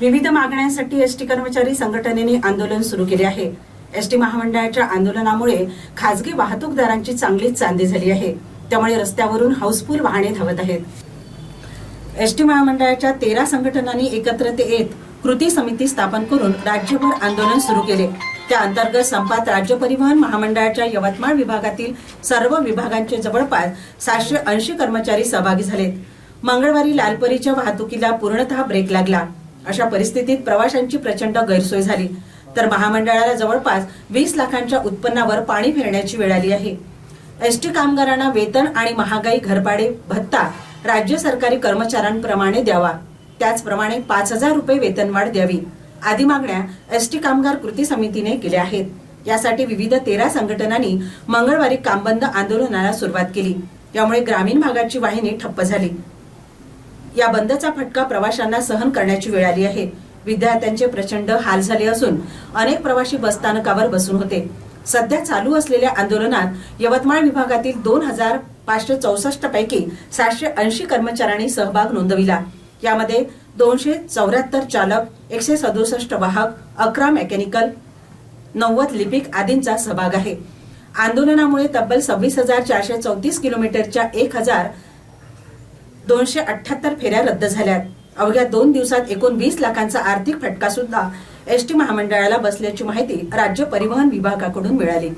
विविध मागण्यांसाठी एसटी कर्मचारी संघटनेने आंदोलन सुरू केले आहे. एसटी महामंडळाच्या आंदोलनामुळे खासगी वाहतूकदारांची चांगलीच चांदी झाली आहे. त्यामुळे रस्त्यावरून हाऊसफुल वाहने धावत आहेत. एसटी महामंडळाच्या तेरा संघटनांनी एकत्रित येत कृती समिती स्थापन करून राज्यभर आंदोलन सुरू केले. त्या अंतर्गत संपात राज्य परिवहन महामंडळाच्या यवतमाळ विभागातील सर्व विभागांचे जवळपास सातशे ऐंशी कर्मचारी सहभागी झालेत. मंगळवारी लालपरीच्या वाहतुकीला पूर्णतः ब्रेक लागला. अशा परिस्थितीत प्रवाशांची प्रचंड गैरसोय झाली. तर महामंडळाला जवळपास वीस लाखांच्या उत्पन्नावर पाणी फिरण्याची वेळ आली आहे. एसटी कामगारांना वेतन आणि महागाई घरपाडे भत्ता राज्य सरकारी कर्मचाऱ्यांप्रमाणे द्यावा. त्याचप्रमाणे पाच हजार रुपये वेतनवाढ द्यावी. आदी मागण्या एसटी कामगार कृती समितीने केल्या आहेत. यासाठी विविध तेरा संघटनांनी मंगळवारी कामबंद आंदोलनाला सुरुवात केली. त्यामुळे ग्रामीण भागाची वाहिनी ठप्प झाली. या बंदचा फटका प्रवाशांना सहन करण्याची वेळ आली आहे. विद्यार्थ्यांचे प्रचंड हाल झाले असून अनेक प्रवासी बसस्थानकावर बसून होते. सध्या चालू असलेल्या आंदोलनात यवतमाळ विभागातील दोन हजार पाचशे चौसष्ट पैकी सातशे ऐंशी कर्मचाऱ्यांनी सहभाग नोंदविला. यामध्ये दोनशे चौऱ्याहत्तर चालक एकशे सदुसष्ट वाहक अकरा मेकॅनिकल नव्वद लिपिक आदींचा सहभाग आहे. आंदोलनामुळे तब्बल सव्वीस हजार चारशे चौतीस किलोमीटरच्या एक हजार दोनशे अठ्ठ्याहत्तर फेऱ्या रद्द झाल्यात. अवघ्या दोन दिवसात एकूण वीस लाखांचा आर्थिक फटका सुद्धा एसटी महामंडळाला बसल्याची माहिती राज्य परिवहन विभागाकडून मिळाली.